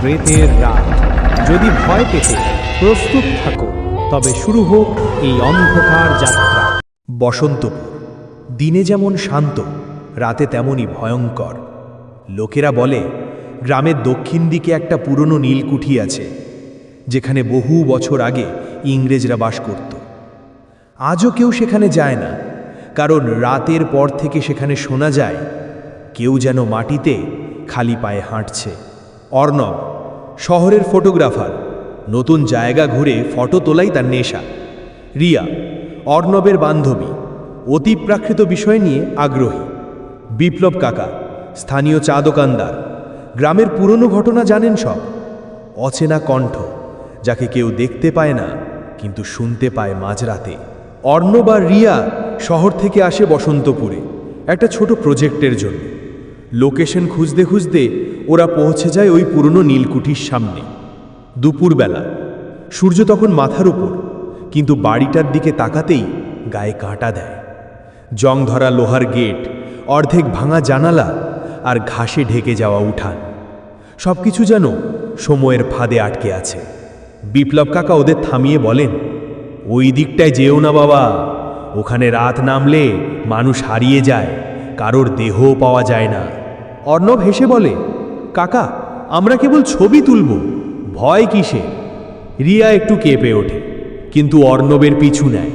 প্রেতের রাত। যদি ভয় পেতে প্রস্তুত থাকো, তবে শুরু হোক এই অন্ধকার যাত্রা। বসন্তপুর, দিনে যেমন শান্ত, রাতে তেমনই ভয়ঙ্কর। লোকেরা বলে, গ্রামের দক্ষিণ দিকে একটা পুরনো নীলকুঠি আছে, যেখানে বহু বছর আগে ইংরেজরা বাস করত। আজও কেউ সেখানে যায় না, কারণ রাতের পর থেকে সেখানে শোনা যায়, কেউ যেন মাটিতে খালি পায়ে হাঁটছে। অর্ণব শহরের ফটোগ্রাফার। নতুন জায়গা ঘুরে ফটো তোলাই তার নেশা। রিয়া, অর্ণবের বান্ধবী, অতিপ্রাকৃত বিষয় নিয়ে আগ্রহী। বিপ্লব কাকা, স্থানীয় চা দোকানদার গ্রামের পুরনো ঘটনা জানেন সব। অচেনা কণ্ঠ, যাকে কেউ দেখতে পায় না, কিন্তু শুনতে পায় মাঝরাতে। অর্ণব আর রিয়া শহর থেকে আসে বসন্তপুরে, একটা ছোট প্রজেক্টের জন্য। লোকেশন খুঁজতে খুঁজতে ওরা পৌঁছে যায় ওই পুরনো নীলকুঠির সামনে। দুপুরবেলা। সূর্য তখন মাথার উপর, কিন্তু বাড়িটার দিকে তাকাতেই গায়ে কাঁটা দেয়। জং ধরা লোহার গেট, অর্ধেক ভাঙা জানালা আর ঘাসে ঢেকে যাওয়া উঠান। সব কিছু যেন সময়ের ফাঁদে আটকে আছে। বিপ্লব কাকা ওদের থামিয়ে বলেন, ওই দিকটায় যেও না বাবা। ওখানে রাত নামলে মানুষ হারিয়ে যায়, কারোর দেহও পাওয়া যায় না। অর্ণব হেসে বলে কাকা, আমরা কেবল ছবি তুলব। ভয় কিসে রিয়া একটু কেঁপে ওঠে, কিন্তু অর্ণবের পিছু নেয়।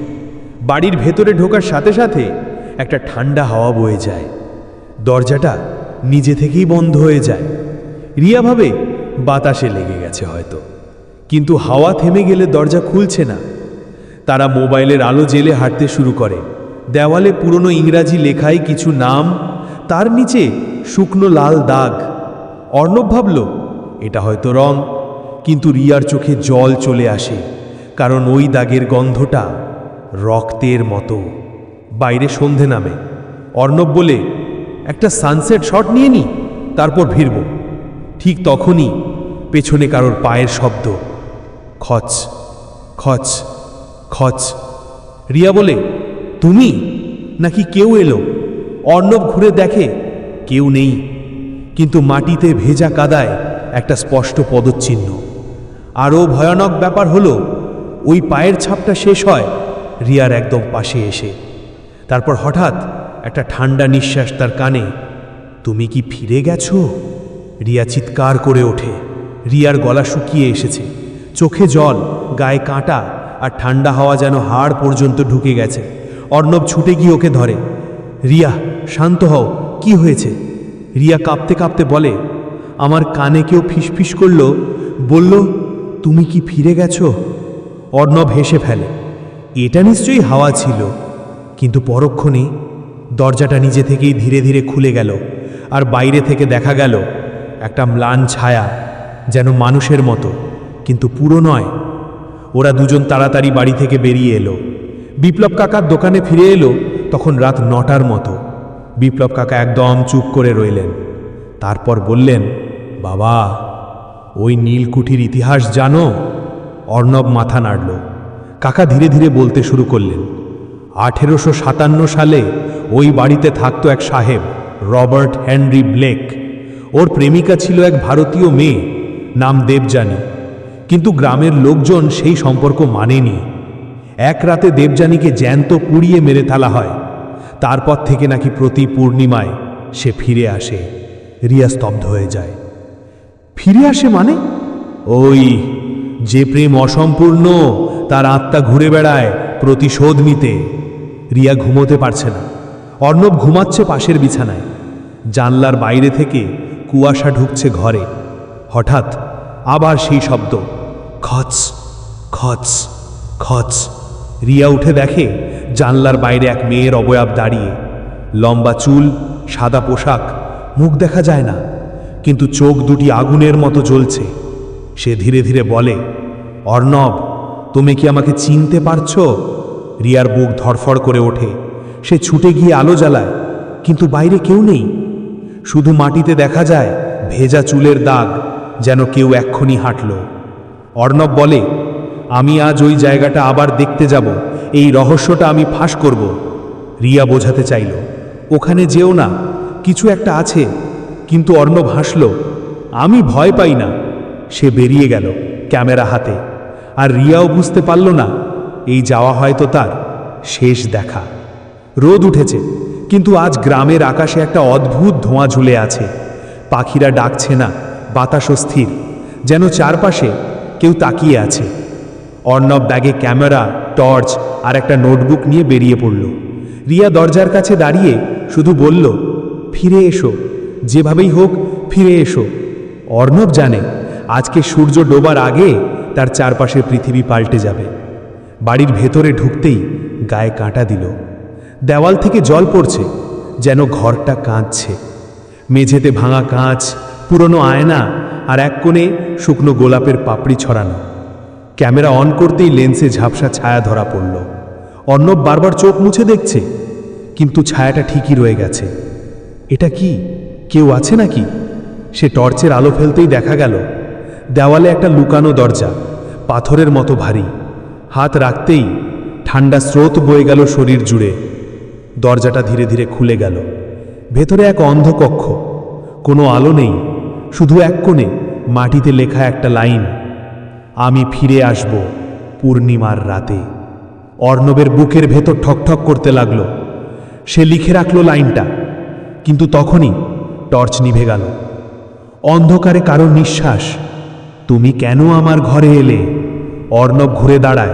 বাড়ির ভেতরে ঢোকার সাথে সাথে একটা ঠান্ডা হাওয়া বয়ে যায়। দরজাটা নিজে থেকেই বন্ধ হয়ে যায়। রিয়া ভাবে, বাতাসে লেগে গেছে হয়তো। কিন্তু হাওয়া থেমে গেলে দরজা খুলছে না। তারা মোবাইলের আলো জেলে হাঁটতে শুরু করে। দেওয়ালে পুরনো ইংরাজি লেখায় কিছু নাম, তার নিচে শুকনো লাল দাগ। অর্ণব ভাবল, এটা হয়তো রং। কিন্তু রিয়ার চোখে জল চলে আসে, কারণ ওই দাগের গন্ধটা রক্তের মতো। বাইরে সন্ধে নামে। অর্ণব বলে, একটা সানসেট শট নিয়ে নি, তারপর ফিরব ঠিক তখনই পেছনে কারোর পায়ের শব্দ, খচ খচ খচ। রিয়া বলে, তুমি? নাকি কেউ এলো? অর্ণব ঘুরে দেখে, কেউ নেই। কিন্তু মাটিতে ভেজা কাদায় একটা স্পষ্ট পদচিহ্ন আরও ভয়ানক ব্যাপার হলো, ওই পায়ের ছাপটা শেষ হয় রিয়ার একদম পাশে এসে। তারপর হঠাৎ একটা ঠান্ডা নিঃশ্বাস তার কানে, তুমি কি ফিরে গেছো? রিয়া চিৎকার করে ওঠে। রিয়ার গলা শুকিয়ে এসেছে। চোখে জল, গায়ে কাঁটা আর ঠান্ডা হাওয়া যেন হাড় পর্যন্ত ঢুকে গেছে। অর্ণব ছুটে গিয়ে ওকে ধরে, রিয়া, শান্ত হও, কি হয়েছে? রিয়া কাঁপতে কাঁপতে বলে, আমার কানে কেউ ফিসফিস করল? বলল, তুমি কি ফিরে গেছো? অর্ণব হেসে ফেলে, এটা নিশ্চয়ই হাওয়া ছিল, কিন্তু পরক্ষণে দরজাটা নিজে থেকেই ধীরে ধীরে খুলে গেল আর বাইরে থেকে দেখা গেল একটা ম্লান ছায়া যেন মানুষের মতো, কিন্তু পুরো নয়। ওরা দুজন তাড়াতাড়ি বাড়ি থেকে বেরিয়ে এলো। বিপ্লব কাকার দোকানে ফিরে এলো তখন রাত নটার মতো। বিপ্লব কাকা একদম চুপ করে রইলেন। তারপর বললেন, বাবা, ওই নীলকুঠির ইতিহাস জানো? অর্ণব মাথা নাড়ল। কাকা ধীরে ধীরে বলতে শুরু করলেন, আঠেরোশো সাতান্ন সালে ওই বাড়িতে থাকত এক সাহেব, রবার্ট হেনরি ব্লেক। ওর প্রেমিকা ছিল এক ভারতীয় মেয়ে, নাম দেবযানী। কিন্তু গ্রামের লোকজন সেই সম্পর্ক মানেনি। এক রাতে দেবযানীকে জ্যান্ত পুড়িয়ে মেরে ফেলা হয়। তারপর থেকে নাকি প্রতি পূর্ণিমায় সে ফিরে আসে, রিয়া স্তব্ধ হয়ে যায়। ফিরে আসে মানে? ওই যে প্রেম অসম্পূর্ণ, তার আত্মা ঘুরে বেড়ায় প্রতিশোধ নিতে। রিয়া ঘুমোতে পারছে না। অর্ণব ঘুমাচ্ছে পাশের বিছানায়। জানলার বাইরে থেকে কুয়াশা ঢুকছে ঘরে। হঠাৎ আবার সেই শব্দ, খচ খচ খচ। রিয়া উঠে দেখে জানলার বাইরে এক মেয়ের অবয়ব দাঁড়িয়ে। লম্বা চুল, সাদা পোশাক, মুখ দেখা যায় না, কিন্তু চোখ দুটি আগুনের মতো জ্বলছে। সে ধীরে ধীরে বলে, অর্ণব, তুমি কি আমাকে চিনতে পারছ? রিয়ার বুক ধরফর করে ওঠে। সে ছুটে গিয়ে আলো জ্বালায়, কিন্তু বাইরে কেউ নেই। শুধু মাটিতে দেখা যায় ভেজা চুলের দাগ, যেন কেউ এক্ষুনি হাঁটল। অর্ণব বলে আমি আজ ওই জায়গাটা আবার দেখতে যাব। এই রহস্যটা আমি ফাঁস করব। রিয়া বোঝাতে চাইল, ওখানে যেও না, কিছু একটা আছে। কিন্তু অর্ণব হাসল, আমি ভয় পাই না। সে বেরিয়ে গেল ক্যামেরা হাতে। আর রিয়াও বুঝতে পারল না, এই যাওয়া হয়তো তার শেষ দেখা। রোদ উঠেছে, কিন্তু আজ গ্রামের আকাশে একটা অদ্ভুত ধোঁয়া ঝুলে আছে। পাখিরা ডাকছে না, বাতাসও স্থির, যেন চারপাশে কেউ তাকিয়ে আছে। অর্ণব ব্যাগে ক্যামেরা, টর্চ আর একটা নোটবুক নিয়ে বেরিয়ে পড়ল। রিয়া দরজার কাছে দাঁড়িয়ে শুধু বলল, ফিরে এসো। যেভাবেই হোক, ফিরে এসো। অর্ণব জানে, আজকে সূর্য ডোবার আগে তার চারপাশের পৃথিবী পাল্টে যাবে। বাড়ির ভেতরে ঢুকতেই গায়ে কাঁটা দিল। দেওয়াল থেকে জল পড়ছে, যেন ঘরটা কাঁদছে। মেঝেতে ভাঙা কাঁচ, পুরনো আয়না আর এক কোণে শুকনো গোলাপের পাপড়ি ছড়ানো। ক্যামেরা অন করতেই লেন্সে ঝাপসা ছায়া ধরা পড়ল। অর্ণব বারবার চোখ মুছে দেখছে, কিন্তু ছায়াটা ঠিকই রয়ে গেছে। এটা কি? কেউ আছে নাকি? সে টর্চের আলো ফেলতেই দেখা গেল, দেওয়ালে একটা লুকানো দরজা, পাথরের মতো ভারী। হাত রাখতেই ঠান্ডা স্রোত বয়ে গেল শরীর জুড়ে। দরজাটা ধীরে ধীরে খুলে গেল। ভেতরে এক অন্ধ কক্ষ কোনো আলো নেই, শুধু এক কোণে মাটিতে লেখা একটা লাইন। আমি ফিরে আসব পূর্ণিমার রাতে। অর্ণবের বুকের ভেতর ঠকঠক করতে লাগল। সে লিখে রাখল লাইনটা। কিন্তু তখনই টর্চ নিভে গেল। অন্ধকারে কারও নিঃশ্বাস। তুমি কেন আমার ঘরে এলে? অর্ণব ঘুরে দাঁড়ায়।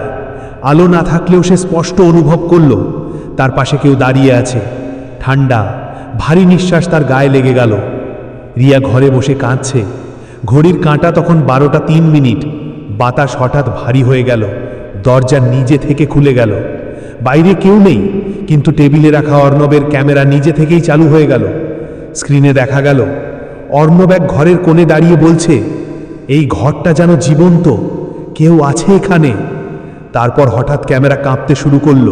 আলো না থাকলেও সে স্পষ্ট অনুভব করল, তার পাশে কেউ দাঁড়িয়ে আছে। ঠান্ডা, ভারী নিঃশ্বাস তার গায়ে লেগে গেল। রিয়া ঘরে বসে কাঁদছে। ঘড়ির কাঁটা তখন বারোটা তিন মিনিট। বাতাস হঠাৎ ভারী হয়ে গেল, দরজা নিজে থেকে খুলে গেল। বাইরে কেউ নেই, কিন্তু টেবিলে রাখা অর্ণবের ক্যামেরা নিজে থেকেই চালু হয়ে গেল। স্ক্রিনে দেখা গেল, অর্ণব এক ঘরের কোণে দাঁড়িয়ে বলছে, এই ঘরটা যেন জীবন্ত, কেউ আছে এখানে? তারপর হঠাৎ ক্যামেরা কাঁপতে শুরু করল।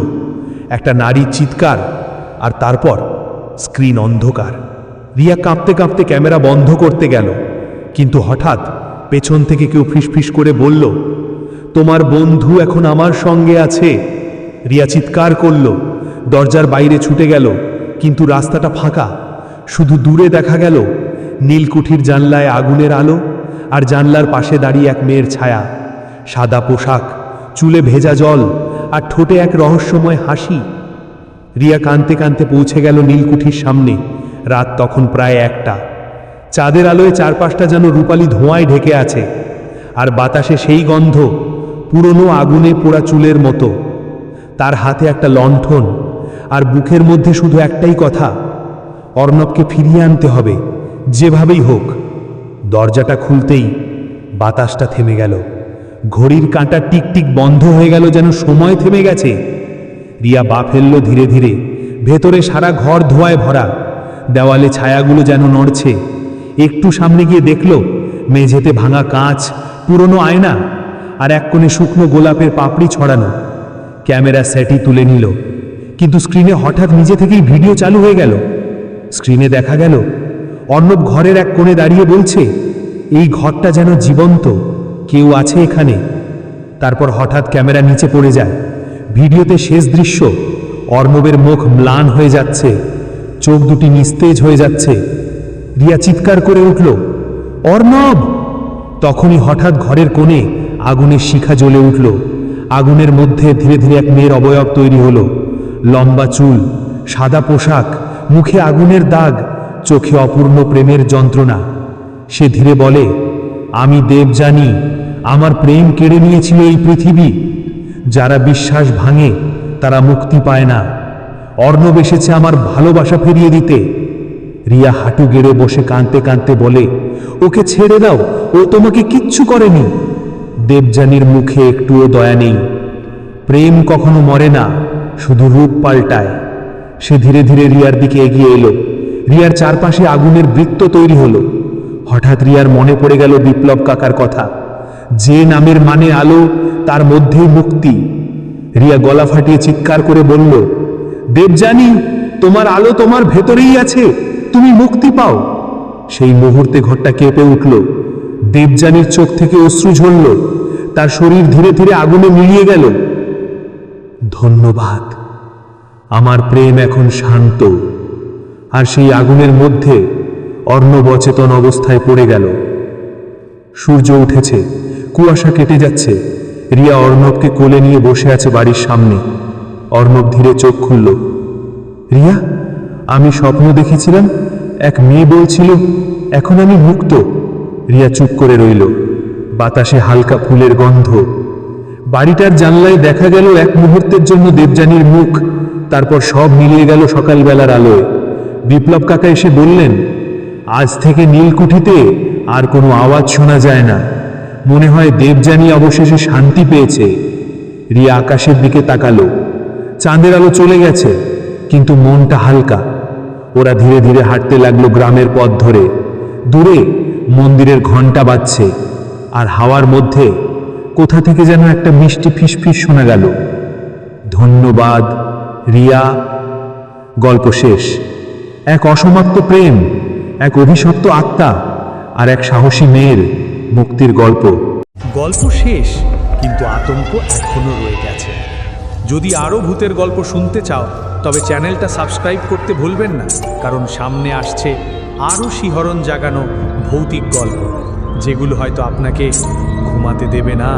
একটা নারীর চিৎকার, আর তারপর স্ক্রিন অন্ধকার। রিয়া কাঁপতে কাঁপতে ক্যামেরা বন্ধ করতে গেল, কিন্তু হঠাৎ পেছন থেকে কেউ ফিসফিস করে বলল, তোমার বন্ধু এখন আমার সঙ্গে আছে। রিয়া চিৎকার করল। দরজার বাইরে ছুটে গেল, কিন্তু রাস্তাটা ফাঁকা। শুধু দূরে দেখা গেল, নীলকুঠির জানলায় আগুনের আলো আর জানলার পাশে দাঁড়িয়ে এক মেয়ের ছায়া। সাদা পোশাক, চুলে ভেজা জল আর ঠোঁটে এক রহস্যময় হাসি। রিয়া কানতে কানতে পৌঁছে গেল নীলকুঠির সামনে। রাত তখন প্রায় একটা। চাঁদের আলোয় চারপাশটা যেন রূপালি ধোঁয়ায় ঢেকে আছে, আর বাতাসে সেই গন্ধ পুরনো আগুনে পোড়া চুলের মতো। তার হাতে একটা লণ্ঠন, আর বুকের মধ্যে শুধু একটাই কথা, অর্ণবকে ফিরিয়ে আনতে হবে, যেভাবেই হোক। দরজাটা খুলতেই বাতাসটা থেমে গেল। ঘড়ির কাঁটা টিকটিক বন্ধ হয়ে গেল যেন সময় থেমে গেছে। রিয়া বা ফেলল ধীরে ধীরে, ভেতরে সারা ঘর ধোঁয়ায় ভরা, দেওয়ালে ছায়াগুলো যেন নড়ছে। একটু সামনে গিয়ে দেখল, মেঝেতে ভাঙা কাঁচ, পুরনো আয়না আর এক কোণে শুকনো গোলাপের পাপড়ি ছড়ানো। ক্যামেরা সেটই তুলে নিল। কিন্তু স্ক্রিনে হঠাৎ নিজে থেকেই ভিডিও চালু হয়ে গেল। স্ক্রিনে দেখা গেল, অর্ণব ঘরের এক কোণে দাঁড়িয়ে বলছে, এই ঘরটা যেন জীবন্ত, কেউ আছে এখানে? তারপর হঠাৎ ক্যামেরা নিচে পড়ে যায়। ভিডিওতে শেষ দৃশ্য, অর্ণবের মুখ ম্লান হয়ে যাচ্ছে, চোখ দুটি নিস্তেজ হয়ে যাচ্ছে। রিয়া চিৎকার করে উঠল, অর্ণব! তখনই হঠাৎ ঘরের কোণে আগুনের শিখা জ্বলে উঠল। আগুনের মধ্যে ধীরে ধীরে এক মেয়ের অবয়ব তৈরি হলো। লম্বা চুল, সাদা পোশাক, মুখে আগুনের দাগ, চোখে অপূর্ণ প্রেমের যন্ত্রণা। সে ধীরে বলে, আমি দেব জানি, আমার প্রেম কেড়ে নিয়েছিল এই পৃথিবী। যারা বিশ্বাস ভাঙে, তারা মুক্তি পায় না। অর্ণব এসেছে আমার ভালোবাসা ফিরিয়ে দিতে। রিয়া হাঁটু গেড়ে বসে কাঁদতে কাঁদতে বলে, ওকে ছেড়ে দাও, ও তোমাকে কিচ্ছু করেনি। দেবযানীর মুখে একটুও দয়া নেই। প্রেম কখনো মরে না, শুধু রূপ পাল্টায়। সে ধীরে ধীরে রিয়ার দিকে এগিয়ে এলো। রিয়ার চারপাশে আগুনের বৃত্ত তৈরি হলো। হঠাৎ রিয়ার মনে পড়ে গেল বিপ্লব কাকার কথা। যে নামের মানে আলো, তার মধ্যেই মুক্তি। রিয়া গলা ফাটিয়ে চিৎকার করে বলল দেবজানি তোমার আলো তোমার ভেতরেই আছে। তুমি মুক্তি পাও। সেই মুহূর্তে ঘরটা কেঁপে উঠল। দেবযানীর চোখ থেকে অশ্রু ঝরল। তার শরীর ধীরে ধীরে আগুনে মিলিয়ে গেল। ধন্যবাদ। আমার প্রেম এখন শান্ত। আর সেই আগুনের মধ্যে অর্ণব অচেতন অবস্থায় পড়ে গেল। সূর্য উঠেছে। কুয়াশা কেটে যাচ্ছে। রিয়া অর্ণবকে কোলে নিয়ে বসে আছে বাড়ির সামনে। অর্ণব ধীরে চোখ খুলল। রিয়া? আমি স্বপ্ন দেখেছিলাম, এক মেয়ে বলছিল, এখন আমি মুক্ত। রিয়া চুপ করে রইল। বাতাসে হালকা ফুলের গন্ধ। বাড়িটার জানলায় দেখা গেল এক মুহূর্তের জন্য দেবযানীর মুখ। তারপর সব মিলিয়ে গেল সকালবেলার আলোয়। বিপ্লব কাকা এসে বললেন, আজ থেকে নীলকুঠিতে আর কোনো আওয়াজ শোনা যায় না। মনে হয় দেবযানী অবশেষে শান্তি পেয়েছে। রিয়া আকাশের দিকে তাকালো। চাঁদের আলো চলে গেছে, কিন্তু মনটা হালকা। ওরা ধীরে ধীরে হাঁটতে লাগল গ্রামের পথ ধরে। দূরে মন্দিরের ঘণ্টা বাজছে আর হাওয়ার মধ্যে কোথা থেকে যেন একটা মিষ্টি ফিসফিস শোনা গেল। ধন্যবাদ, রিয়া। গল্প শেষ। এক অসমাপ্ত প্রেম, এক অভিশপ্ত আত্মা আর এক সাহসী মেয়ের মুক্তির গল্প। গল্প শেষ, কিন্তু আতঙ্ক এখনও রয়ে গেছে। যদি আরও ভূতের গল্প শুনতে চাও তবে চ্যানেলটা সাবস্ক্রাইব করতে ভুলবেন না, কারণ সামনে আসছে আরও শিহরণ জাগানো ভৌতিক গল্প, যেগুলো হয়তো আপনাকে ঘুমাতে দেবে না।